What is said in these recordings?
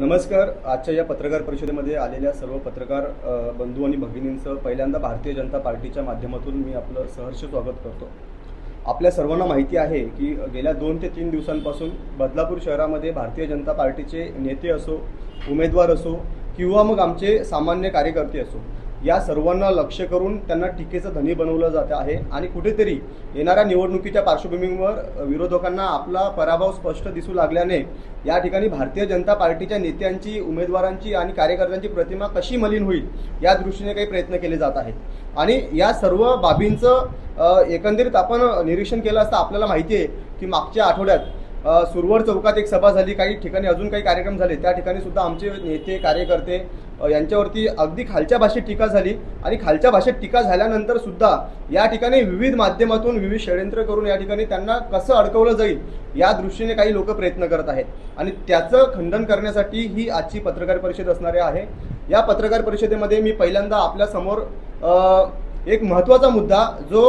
नमस्कार. आजच्या या पत्रकार परिषदेमध्ये आलेल्या सर्व पत्रकार बंधू आणि भगिनींचं पहिल्यांदा भारतीय जनता पार्टीच्या माध्यमातून मी आपलं सहर्ष स्वागत करतो. आपल्या सर्वांना माहिती आहे की गेल्या दोन ते तीन दिवसांपासून बदलापूर शहरामध्ये भारतीय जनता पार्टीचे नेते असो उमेदवार असो किंवा मग आमचे सामान्य कार्यकर्ते असो या सर्वांना लक्ष करून त्यांना टीकेचं धनी बनवलं जात आहे. आणि कुठेतरी येणाऱ्या निवडणुकीच्या पार्श्वभूमीवर विरोधकांना आपला पराभव स्पष्ट दिसू लागल्याने या ठिकाणी भारतीय जनता पार्टीच्या नेत्यांची उमेदवारांची आणि कार्यकर्त्यांची प्रतिमा कशी मलिन होईल या दृष्टीने काही प्रयत्न केले जात आहेत. आणि या सर्व बाबींचं एकंदरीत आपण निरीक्षण केलं असता आपल्याला माहिती आहे की मागच्या आठवड्यात सुरवड चौकात एक सभा झाली. काही ठिकाणी अजून काही कार्यक्रम झाले. त्या ठिकाणी सुद्धा आमचे नेते कार्यकर्ते यांच्यावरती अगदी खालच्या भाषेत टीका झाली. आणि खालच्या भाषेत टीका झाल्यानंतर सुद्धा या ठिकाणी विविध माध्यमातून विविध षडयंत्र करून या ठिकाणी त्यांना कसं अडकवलं जाईल या दृष्टीने काही लोक प्रयत्न करत आहेत. आणि त्याचं खंडन करण्यासाठी ही आजची पत्रकार परिषद असणारी आहे. या पत्रकार परिषदेमध्ये मी पहिल्यांदा आपल्यासमोर एक महत्त्वाचा मुद्दा जो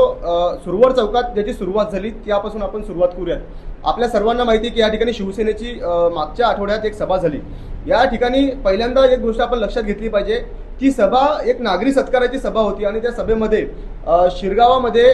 सुरवर चौकात ज्याची सुरुवात झाली त्यापासून आपण सुरुवात करूयात. आपल्या सर्वांना माहिती आहे की या ठिकाणी शिवसेनेची मागच्या आठवड्यात एक सभा झाली. या ठिकाणी पहिल्यांदा एक गोष्ट आपण लक्षात घेतली पाहिजे ती सभा एक नागरी सत्काराची सभा होती आणि त्या सभेमध्ये शिरगावामध्ये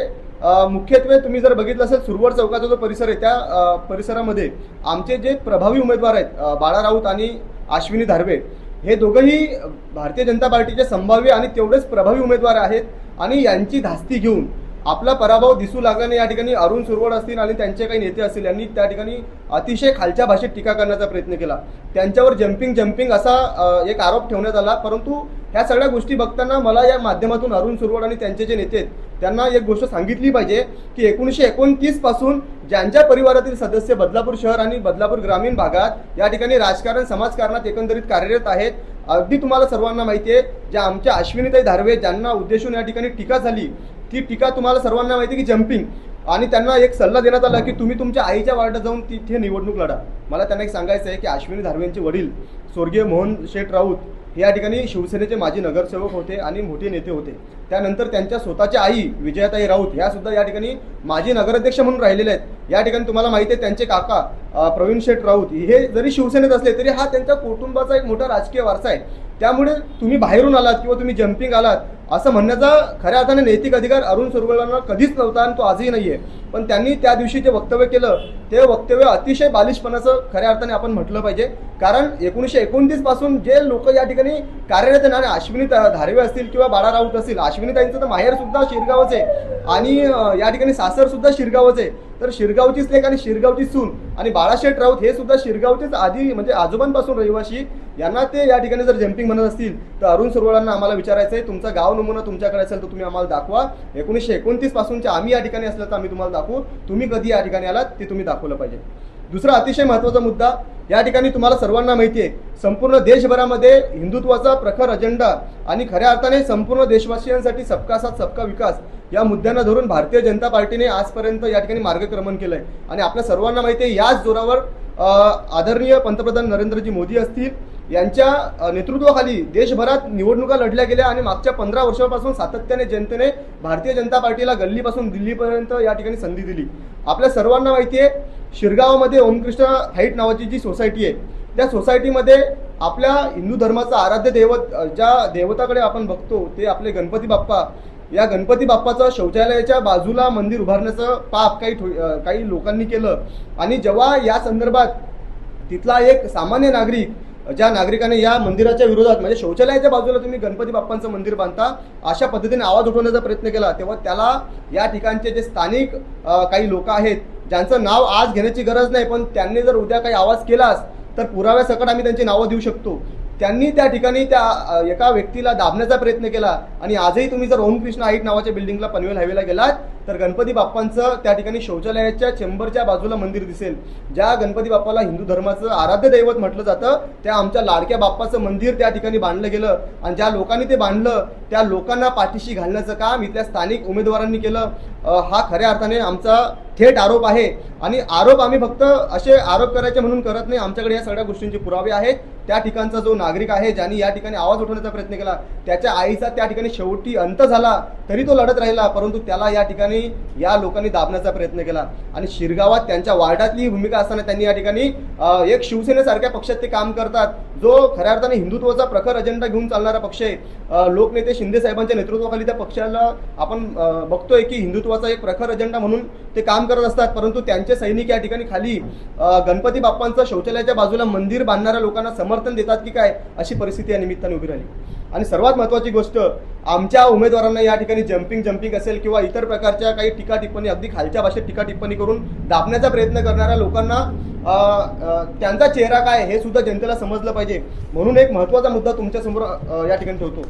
मुख्यत्वे तुम्ही जर बघितलं असेल सुरवर चौकाचा जो परिसर आहे त्या परिसरामध्ये आमचे जे प्रभावी उमेदवार आहेत बाळा राऊत आणि अश्विनी धारवे हे दोघंही भारतीय जनता पार्टीचे संभाव्य आणि तेवढेच प्रभावी उमेदवार आहेत. आणि यांची धास्ती घेऊन आपला पराभव दिसू लागल्याने या ठिकाणी अरुण सुरवड असतील आणि त्यांचे काही नेते असतील यांनी त्या ठिकाणी अतिशय खालच्या भाषेत टीका करण्याचा प्रयत्न केला. त्यांच्यावर जम्पिंग जम्पिंग असा एक आरोप ठेवण्यात आला. परंतु ह्या सगळ्या गोष्टी बघताना मला या माध्यमातून अरुण सुरवड आणि त्यांचे जे नेते आहेत त्यांना एक गोष्ट सांगितली पाहिजे की एकोणीसशे एकोणतीसपासून ज्यांच्या परिवारातील सदस्य बदलापूर शहर आणि बदलापूर ग्रामीण भागात या ठिकाणी राजकारण समाजकारणात एकंदरीत कार्यरत आहेत अगदी तुम्हाला सर्वांना माहिती आहे ज्या आमच्या अश्विनीताई धारवे ज्यांना उद्देशून या ठिकाणी टीका झाली ती टीका तुम्हाला सर्वांना माहिती आहे की जम्पिंग आणि त्यांना एक सल्ला देण्यात आला की तुम्ही तुमच्या आईच्या वार्डात जाऊन तिथे निवडणूक लढा. मला त्यांना एक सांगायचं आहे की अश्विनी धारवेंचे वडील स्वर्गीय मोहन शेठ राऊत हे या ठिकाणी शिवसेनेचे माजी नगरसेवक होते आणि मोठे नेते होते. त्यानंतर त्यांच्या स्वतःच्या आई विजयाताई राऊत ह्या सुद्धा या ठिकाणी माजी नगराध्यक्ष म्हणून राहिलेले आहेत. या ठिकाणी तुम्हाला माहिती आहे त्यांचे काका प्रवीण शेठ राऊत हे जरी शिवसेनेत असले तरी हा त्यांच्या कुटुंबाचा एक मोठा राजकीय वारसा आहे. त्यामुळे तुम्ही बाहेरून आलात किंवा तुम्ही जम्पिंग आलात असं म्हणण्याचा खऱ्या अर्थाने नैतिक अधिकार अरुण सुरवळांना कधीच नव्हता आणि तो आजही नाही आहे पण त्यांनी त्या दिवशी जे वक्तव्य केलं ते वक्तव्य अतिशय बालिशपणाचं खऱ्या अर्थाने आपण म्हटलं पाहिजे. कारण एकोणीसशे एकोणतीसपासून जे लोक या ठिकाणी कार्यरत आहे आणि अश्विनी धारवे असतील किंवा बाळा राऊत असतील अश्विनीताईंचं तर माहेर सुद्धा शिरगावच आहे. आणि या ठिकाणी सासर सुद्धा शिरगावच आहे. तर शिरगावचीच लेख आणि शिरगावची सून आणि बाळाशेठ राऊत हे सुद्धा शिरगावचेच आधी म्हणजे आजोबांपासून रहिवाशी यांना ते या ठिकाणी जर जम्पिंग म्हणत असतील तर अरुण सुरवळांना आम्हाला विचारायचं आहे तुमचा गाव नमुना तुमच्याकडे असेल तर तुम्ही आम्हाला दाखवा. एकोणीसशे एकोणतीस पासूनच्या आम्ही या ठिकाणी असलं तर आम्ही तुम्हाला दाखवू. तुम्ही कधी या ठिकाणी आलात ते तुम्ही दाखवलं पाहिजे. दुसरा अतिशय महत्त्वाचा मुद्दा या ठिकाणी तुम्हाला सर्वांना माहिती आहे संपूर्ण देशभरामध्ये हिंदुत्वाचा प्रखर अजेंडा आणि खऱ्या अर्थाने संपूर्ण देशवासियांसाठी सबका साथ सबका विकास या मुद्द्यांना धरून भारतीय जनता पार्टीने आजपर्यंत या ठिकाणी मार्गक्रमण केलंय. आणि आपल्या सर्वांना माहिती आहे याच जोरावर आदरणीय पंतप्रधान नरेंद्रजी मोदी असतील यांच्या नेतृत्वाखाली देशभरात निवडणुका लढल्या गेल्या आणि मागच्या पंधरा वर्षापासून सातत्याने जनतेने भारतीय जनता पार्टीला गल्लीपासून दिल्लीपर्यंत या ठिकाणी संधी दिली. आपल्या सर्वांना माहिती आहे शिरगावमध्ये ओमकृष्ण हाईट नावाची जी सोसायटी आहे त्या सोसायटीमध्ये आपल्या हिंदू धर्माचा आराध्य दैवत ज्या देवताकडे आपण बघतो ते आपले गणपती बाप्पा. या गणपती बाप्पाचं शौचालयाच्या बाजूला मंदिर उभारण्याचं पाप काही ठो- काही लोकांनी केलं. आणि जेव्हा या संदर्भात तिथला एक सामान्य नागरिक ज्या नागरिकाने या मंदिराच्या विरोधात म्हणजे शौचालयाच्या बाजूला तुम्ही गणपती बाप्पांचं मंदिर बांधता अशा पद्धतीने आवाज उठवण्याचा प्रयत्न केला तेव्हा त्याला या ठिकाणचे जे स्थानिक काही लोक आहेत ज्यांचं नाव आज घेण्याची गरज नाही पण त्यांनी जर उद्या काही आवाज केलास तर पुराव्यासकट आम्ही त्यांची नावं देऊ शकतो. त्यांनी त्या ठिकाणी त्या एका व्यक्तीला दाबण्याचा प्रयत्न केला आणि आजही तुम्ही जर ओमकृष्ण आईट नावाच्या बिल्डिंगला पनवेल हायवेला गेलात तर गणपती बाप्पांचं त्या ठिकाणी शौचालयाच्या चेंबरच्या बाजूला मंदिर दिसेल. ज्या गणपती बाप्पाला हिंदू धर्माचं आराध्य दैवत म्हटलं जातं त्या आमच्या लाडक्या बाप्पाचं मंदिर त्या ठिकाणी बांधलं गेलं. आणि ज्या लोकांनी ते बांधलं त्या लोकांना पाठीशी घालण्याचं काम इथल्या स्थानिक उमेदवारांनी केलं. हा खऱ्या अर्थाने आमचा थेट आरोप आहे. आणि आरोप आम्ही फक्त असे आरोप करायचे म्हणून करत नाही. आमच्याकडे या सगळ्या गोष्टींचे पुरावे आहेत. त्या ठिकाणचा जो नागरिक आहे ज्यांनी या ठिकाणी आवाज उठवण्याचा प्रयत्न केला त्याच्या आईचा त्या ठिकाणी शेवटी अंत झाला तरी तो लढत राहिला परंतु त्याला या ठिकाणी या लोकांनी दाबण्याचा प्रयत्न केला. आणि शिरगावात त्यांच्या वार्डातली भूमिका असताना त्यांनी या ठिकाणी एक शिवसेनेसारख्या पक्षात ते काम करतात. जो खऱ्या अर्थाने हिंदुत्वाचा प्रखर अजेंडा घेऊन चालणारा पक्ष आहे. लोकनेते शिंदे साहेबांच्या नेतृत्वाखाली त्या पक्षाला आपण बघतोय की हिंदुत्वाचा एक प्रखर अजेंडा म्हणून ते काम करत असतात परंतु त्यांचे सैनिक या ठिकाणी खाली गणपती बाप्पांचं शौचालयाच्या बाजूला मंदिर बांधणाऱ्या लोकांना समर्थन देतात की काय अशी परिस्थिती या निमित्ताने उभी राहिली. आणि सर्वात महत्त्वाची गोष्ट आमच्या उमेदवारांना या ठिकाणी जम्पिंग जम्पिंग असेल किंवा इतर प्रकारच्या काही टीका टिप्पणी अगदी खालच्या भाषेत टीका टिप्पणी करून दाबण्याचा प्रयत्न करणाऱ्या लोकांना त्यांचा चेहरा काय हे सुद्धा जनतेला समजलं पाहिजे. म्हणून एक महत्त्वाचा मुद्दा तुमच्यासमोर या ठिकाणी ठेवतो.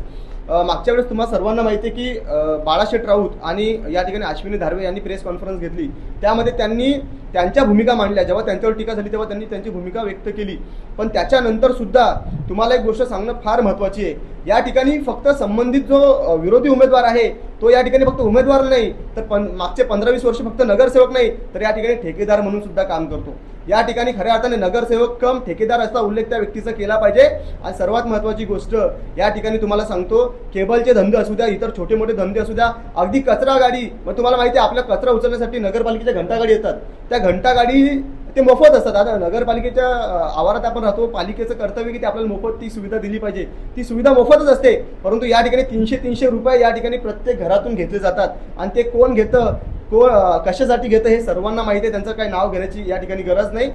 मागच्या वेळेस तुम्हाला सर्वांना माहिती आहे की बाळाशेठ राऊत आणि या ठिकाणी अश्विनी धारवे यांनी प्रेस कॉन्फरन्स घेतली. त्यामध्ये त्यांनी त्यांच्या भूमिका मांडल्या. जेव्हा त्यांच्यावर टीका झाली तेव्हा त्यांनी त्यांची भूमिका व्यक्त केली. पण त्याच्यानंतर सुद्धा तुम्हाला एक गोष्ट सांगणं फार महत्त्वाची आहे. या ठिकाणी फक्त संबंधित जो अ, विरोधी उमेदवार आहे तो या ठिकाणी फक्त उमेदवार नाही तर पण मागचे पंधरा वीस वर्ष फक्त नगरसेवक नाही तर या ठिकाणी ठेकेदार म्हणून सुद्धा काम करतो. या ठिकाणी खऱ्या अर्थाने नगरसेवक कम ठेकेदार असा उल्लेख त्या व्यक्तीचा केला पाहिजे. आणि सर्वात महत्त्वाची गोष्ट या ठिकाणी तुम्हाला सांगतो केबलचे धंदे असू द्या इतर छोटे मोठे धंदे असू द्या अगदी कचरा गाडी मग तुम्हाला माहिती आहे आपल्या कचरा उचलण्यासाठी नगरपालिकेच्या घंटागाडी येतात. त्या घंटागाडी ते मोफत असतात आता नगरपालिकेच्या आवारात आपण राहतो. पालिकेचं कर्तव्य की ते आपल्याला मोफत ती सुविधा दिली पाहिजे. ती सुविधा मोफतच असते. परंतु या ठिकाणी तीनशे तीनशे रुपये या ठिकाणी प्रत्येक घरातून घेतले जातात. आणि ते कोण घेतं? कोण कशासाठी घेतं हे सर्वांना माहिती आहे. त्यांचं काही नाव घेण्याची या ठिकाणी गरज नाही.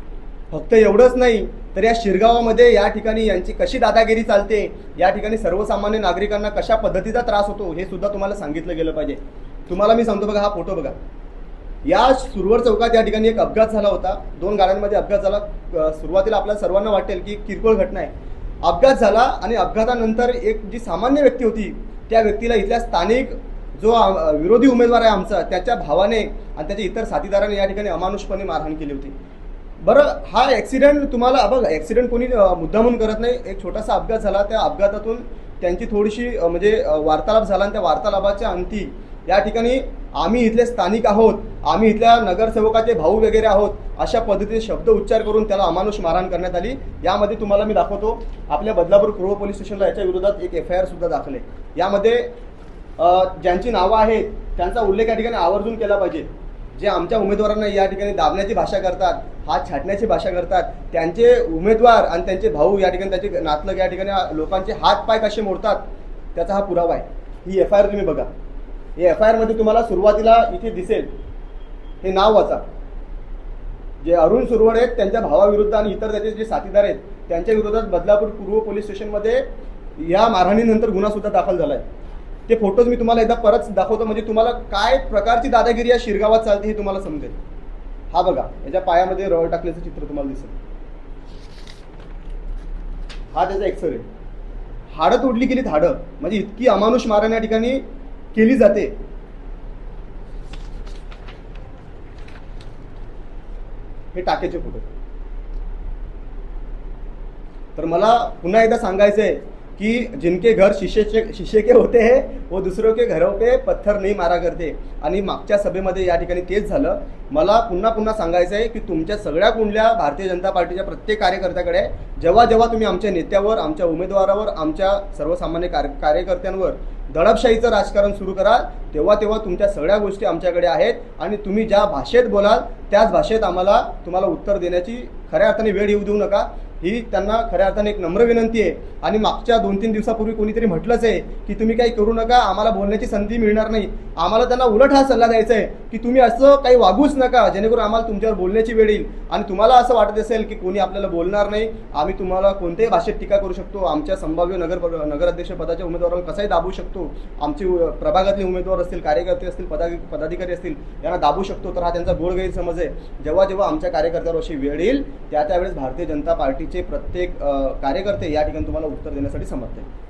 फक्त एवढंच नाही तर या शिरगावामध्ये या ठिकाणी यांची कशी दादागिरी चालते? या ठिकाणी सर्वसामान्य नागरिकांना कशा पद्धतीचा त्रास होतो? हे सुद्धा तुम्हाला सांगितलं गेलं पाहिजे. तुम्हाला मी सांगतो बघा हा फोटो बघा. या सुरवर चौकात या ठिकाणी एक अपघात झाला होता. दोन गाड्यांमध्ये अपघात झाला. सुरुवातीला आपल्याला सर्वांना वाटेल की किरकोळ घटना आहे. अपघात झाला आणि अपघातानंतर एक जी सामान्य व्यक्ती होती त्या व्यक्तीला इथल्या स्थानिक जो विरोधी उमेदवार आहे आमचा त्याच्या भावाने आणि त्याच्या इतर साथीदाराने या ठिकाणी अमानुषपणे मारहाण केली होती. बरं हा ॲक्सिडेंट तुम्हाला बघ ॲक्सिडेंट कोणी मुद्दा म्हणून करत नाही. एक छोटासा अपघात झाला. त्या अपघातातून त्यांची थोडीशी म्हणजे वार्तालाप झाला आणि त्या वार्तालापाच्या अंती या ठिकाणी आम्ही इथले स्थानिक आहोत आम्ही इथल्या नगरसेवकाचे भाऊ वगैरे आहोत अशा पद्धतीचे शब्द उच्चार करून त्याला अमानुष मारहाण करण्यात आली. यामध्ये तुम्हाला मी दाखवतो आपल्या बदलापूर पूर्व पोलीस स्टेशनला याच्या विरोधात एक एफ आय आर सुद्धा दाखल आहे. यामध्ये ज्यांची नावं आहेत त्यांचा उल्लेख या ठिकाणी आवर्जून केला पाहिजे. जे आमच्या उमेदवारांना या ठिकाणी दाबण्याची भाषा करतात हात छाटण्याची भाषा करतात त्यांचे उमेदवार आणि त्यांचे भाऊ या ठिकाणी त्यांचे नातलग या ठिकाणी लोकांचे हात पाय कसे मोडतात त्याचा हा पुरावा आहे. ही एफ आय आर तुम्ही बघा. हे एफ आय आरमध्ये तुम्हाला सुरुवातीला इथे दिसेल. हे नाव वाचा. जे अरुण सुरवड आहेत त्यांच्या भावाविरुद्ध आणि इतर त्याचे जे साथीदार आहेत त्यांच्या विरोधात बदलापूर पूर्व पोलीस स्टेशनमध्ये या मारहाणीनंतर गुन्हा सुद्धा दाखल झाला आहे ते फोटोज मी तुम्हाला एकदा परत दाखवतो म्हणजे तुम्हाला काय प्रकारची दादागिरी या शिरगावात चालते हे तुम्हाला समजेल. हा बघा याच्या पायामध्ये रळ टाकल्याचं चित्र तुम्हाला दिसेल. हा त्याचा एक्सरे हाडं तोडली गेलीत हाडं. म्हणजे इतकी अमानुष मारण या ठिकाणी केली जाते. हे टाकेचे फोटो. तर मला पुन्हा एकदा सांगायचं आहे कि जिनके घर शीशे से शीशे के होते हैं वो दूसरों के घरों पे पत्थर नहीं मारा करते. आणि मागच्या सभेमध्ये या ठिकाणी तेच झालं. मला पुन्हा पुन्हा सांगायचं आहे की तुमच्या सगळ्या कुंडल्या भारतीय जनता पार्टीच्या प्रत्येक कार्यकर्त्याकडे जेव्हा जेव्हा तुम्ही आमच्या नेत्यावर आमच्या उमेदवारावर आमच्या सर्वसामान्य कार्य कार्यकर्त्यांवर दडपशाहीचं राजकारण सुरू कराल तेव्हा तेव्हा तुमच्या सगळ्या गोष्टी आमच्याकडे आहेत आणि तुम्ही ज्या भाषेत बोलाल त्याच भाषेत आम्हाला तुम्हाला उत्तर देण्याची खऱ्या अर्थाने वेळ येऊ देऊ नका. ही त्यांना खऱ्या अर्थाने एक नम्र विनंती आहे. आणि मागच्या दोन तीन दिवसापूर्वी कोणीतरी म्हटलंच आहे की तुम्ही काही करू नका आम्हाला बोलण्याची संधी मिळणार नाही. आम्हाला त्यांना उलट हा सल्ला द्यायचा आहे की तुम्ही असं काही वागूच नका जेणेकरून आम्हाला तुमच्यावर बोलण्याची वेळ येईल. आणि तुम्हाला असं वाटत असेल की कोणी आपल्याला बोलणार नाही आम्ही तुम्हाला कोणत्याही भाषेत टीका करू शकतो. आमच्या संभाव्य नगर नगराध्यक्ष पदाच्या उमेदवाराला कसाही दाबू शकतो. आमचे प्रभागातले उमेदवार असतील कार्यकर्ते असतील पदा पदाधिकारी असतील यांना दाबू शकतो. तर हा त्यांचा गोड गैरसमज आहे. जेव्हा जेव्हा आमच्या कार्यकर्त्यावर अशी वेळ येईल त्या त्यावेळेस भारतीय जनता पार्टीचे प्रत्येक कार्यकर्ते या ठिकाणी तुम्हाला उत्तर देण्यासाठी समर्थ आहे